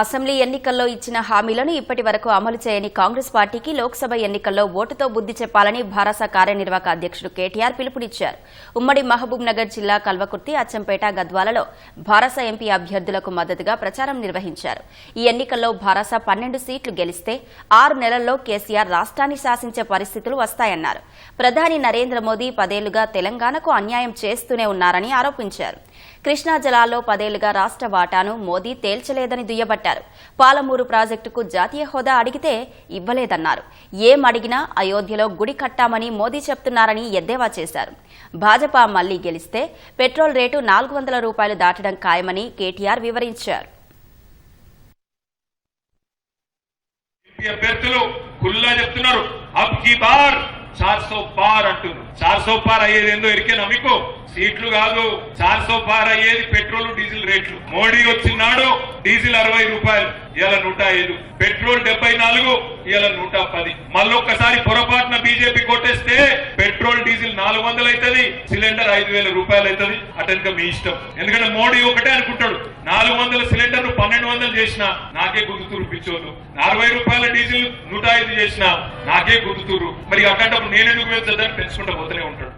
Assembly ఎన్నికల్లో ఇచ్చిన హామీలను ఇప్పటి వరకు అమలు చేయని కాంగ్రెస్ పార్టీకి లోక్సభ ఎన్నికల్లో ఓటుతో బుద్ధి చెప్పాలని భారస కార్యనిర్వాహక అధ్యక్షుడు కేటీఆర్ పిలుపునిచ్చారు. ఉమ్మడి మహబూబ్ నగర్ జిల్లా కల్వకుర్తి అచ్చంపేట గద్వాలలో భారస ఎంపీ అభ్యర్థులకు మద్దతుగా ప్రచారం నిర్వహించారు. ఈ ఎన్నికల్లో భారస పన్నెండు సీట్లు గెలిస్తే ఆరు నెలల్లో కేసీఆర్ రాష్ట్రాన్ని శాసించే పరిస్థితులు వస్తాయన్నారు. ప్రధాని నరేంద్ర మోదీ పదేళ్ళుగా తెలంగాణకు అన్యాయం చేస్తూనే ఉన్నారని ఆరోపించారు. కృష్ణా జలాల్లో పదేళ్ళుగా రాష్ట్ర వాటాను మోదీ తేల్చలేదని దుయ్యబట్టారు. పాలమూరు ప్రాజెక్టుకు జాతీయ హోదా అడిగితే ఇవ్వలేదన్నారు. ఏం అడిగినా అయోధ్యలో గుడి కట్టామని మోదీ చెప్తున్నారని ఎద్దేవా చేశారు. భాజపా మళ్ళీ గెలిస్తే పెట్రోల్ రేటు నాలుగు వందల రూపాయలు దాటడం ఖాయమని కేటీఆర్ వివరించారు. అభ్యర్థులు కుల్లా చెప్తున్నారు. అబ్కి బార్ చార్ సో పార్ అంటున్నారు. చార్ సో పార్ అయ్యేది ఏందో ఎరికేనా మీకు సీట్లు కాదు చార్ సో పార్ అయ్యేది పెట్రోల్ డీజిల్ రేట్లు. మోడీ వచ్చినాడు డీజిల్ అరవై రూపాయలు ఇలా నూట ఐదు. పెట్రోల్ డెబ్బై నాలుగు ఇలా నూట పది. మళ్ళొక్కసారి పొరపాటున బీజేపీ కొట్టేస్తే పెట్రోల్ డీజిల్ నాలుగు వందలు అవుతుంది సిలిండర్ ఐదు వేల రూపాయలు అవుతుంది అటెనక మీ ఇష్టం? ఎందుకంటే మోడీ ఒకటే అనుకుంటాడు నాలుగు వందల సిలిండర్ పన్నెండు వందలు చేసిన నాకే గుర్తుతూరు పిచ్చోదు అరవై రూపాయల డీజిల్ నూట ఐదు చేసిన నాకే గుర్తుతూరు మరి అట్లాంటప్పుడు నేను ఎందుకు వెళ్తుందని పెంచుకుంటా పోతూనే ఉంటాడు.